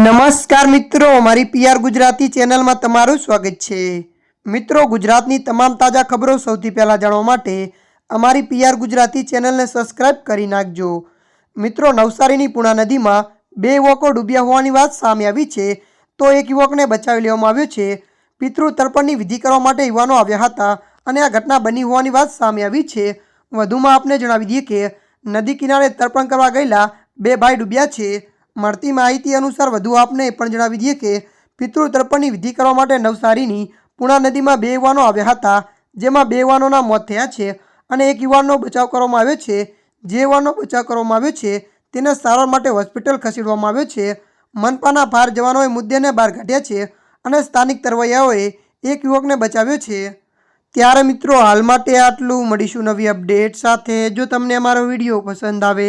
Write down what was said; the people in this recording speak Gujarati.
નમસ્કાર મિત્રો મારી પીઆર ગુજરાતી ચેનલમાં તમારું સ્વાગત છે. મિત્રો, ગુજરાતની તમામ તાજા ખબરો સૌથી પહેલાં જાણવા માટે અમારી પીઆર ગુજરાતી ચેનલને સબસ્ક્રાઇબ કરી નાખજો. મિત્રો, નવસારીની પૂણા નદીમાં બે યુવકો ડૂબ્યા હોવાની વાત સામે આવી છે, તો એક યુવકને બચાવી લેવામાં આવ્યો છે. પિતૃ તર્પણની વિધિ કરવા માટે યુવાનો આવ્યા હતા અને આ ઘટના બની હોવાની વાત સામે આવી છે. વધુમાં આપને જણાવી દઈએ કે નદી કિનારે તર્પણ કરવા ગયેલા બે ભાઈ ડૂબ્યા છે. મળતી માહિતી અનુસાર વધુ આપને પણ જણાવી દઈએ કે પિતૃ તર્પણની વિધિ કરવા માટે નવસારીની પૂણા નદીમાં બે યુવાનો આવ્યા હતા, જેમાં બે યુવાનોના મોત થયા છે અને એક યુવાનનો બચાવ કરવામાં આવ્યો છે. જે યુવાનનો બચાવ કરવામાં આવ્યો છે તેને સારવાર માટે હોસ્પિટલ ખસેડવામાં આવ્યો છે. મનપાના ભાર જવાનોએ મુદ્દેને બહાર કાઢ્યા છે અને સ્થાનિક તરવૈયાઓએ એક યુવકને બચાવ્યો છે. ત્યારે મિત્રો, હાલ માટે આટલું. મળીશું નવી અપડેટ સાથે. જો તમને અમારો વીડિયો પસંદ આવે